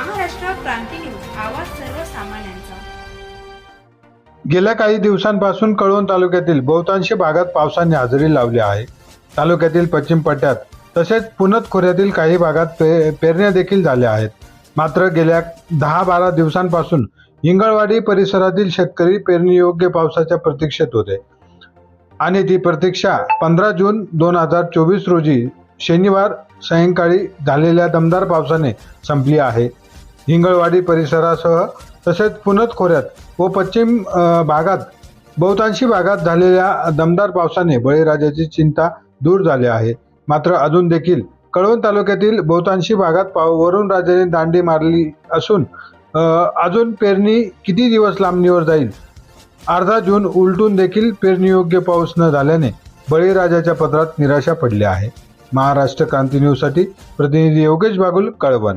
आवाज सर्वसामान्यांचा. गेल्या काही दिवसांपासून कळवण तालुक्यातील बहुतांशी भागात पावसाने हजेरी लावली आहे. तालुक्यातील पश्चिम पट्ट्यात तसेच पुनत खोऱ्यातील काही भागात पे पेरण्या देखील झाल्या आहेत. मात्र गेल्या दहा बारा दिवसांपासून हिंगळवाडी परिसरातील शेतकरी पेरणीयोग्य पावसाच्या प्रतीक्षेत होते. आणि ती प्रतीक्षा पंधरा जून दोन हजार चोवीस रोजी शनिवार सायंकाळी झालेल्या दमदार पावसाने संपली आहे. हिंगळवाडी परिसरासह तसेच पुनत खोऱ्यात व पश्चिम भागात बहुतांशी भागात झालेल्या दमदार पावसाने बळीराजाची चिंता दूर झाली आहे. मात्र अजून देखील कळवण तालुक्यातील बहुतांशी भागात पाव वरुण राजाने दांडी मारली असून अजून पेरणी किती दिवस लांबणीवर जाईल? अर्धा जून उलटून देखील पेरणीयोग्य पाऊस न झाल्याने बळीराजाच्या पत्रात निराशा पडली आहे. महाराष्ट्र क्रांती न्यूजसाठी प्रतिनिधी योगेश बागुल कळवण.